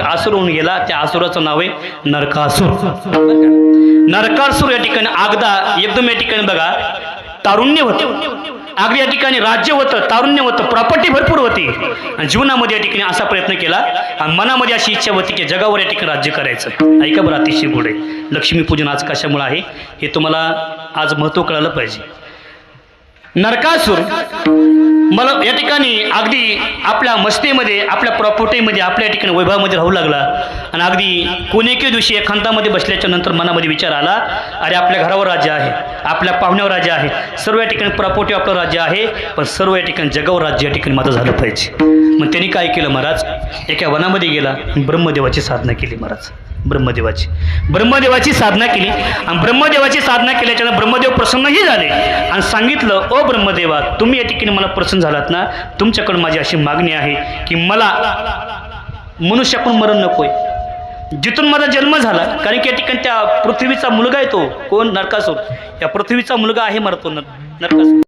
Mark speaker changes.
Speaker 1: एक आसूर होऊन गेला त्या आसुराचं नाव आहे नरकासूर. नरकासूर या ठिकाणी आगदा एकदम या ठिकाणी बघा तारुण्य होतं. अगदी या ठिकाणी राज्य होतं तारुण्य होतं प्रॉपर्टी भरपूर होती. आणि जीवनामध्ये या ठिकाणी असा प्रयत्न केला आणि मनामध्ये अशी इच्छा होती की जगावर या ठिकाणी राज्य करायचं. ऐका बरं अतिशय पुढे लक्ष्मीपूजन आज कशामुळे आहे हे तुम्हाला आज महत्त्व कळालं पाहिजे. नरकासूर मला या ठिकाणी अगदी आपल्या मस्तीमध्ये आपल्या प्रॉपर्टीमध्ये आपल्या ठिकाणी वैभवामध्ये राहू लागला. आणि अगदी कोणेके दिवशी एखांतामध्ये बसल्याच्या नंतर मनामध्ये विचार आला अरे आपल्या घरावर राज्य आहे आपल्या पाहुण्यावर राज्य आहे सर्व या ठिकाणी प्रॉपर्टी आपलं राज्य आहे पण सर्व या ठिकाणी जगावर राज्य या ठिकाणी माझं झालं पाहिजे. मग त्यांनी काय केलं महाराज? एका वनामध्ये गेला ब्रह्मदेवाची साधना केली महाराज. ब्रह्मदेवाची. ब्रह्मदेवाची साधना केली. आणि ब्रह्मदेवाची साधना केल्याच्यानं ब्रह्मदेव प्रसन्नही झाले. आणि सांगितलं ओ ब्रह्मदेवा तुम्ही या ठिकाणी मला प्रसन्न झालात ना? तुमच्याकडून माझी अशी मागणी आहे की मला मनुष्याकडून मरण नकोय. जिथून माझा जन्म झाला कारण की या ठिकाणी त्या पृथ्वीचा मुलगा आहे तो. कोण? नरकासूर. या पृथ्वीचा मुलगा आहे मरतो नर नरकासूर.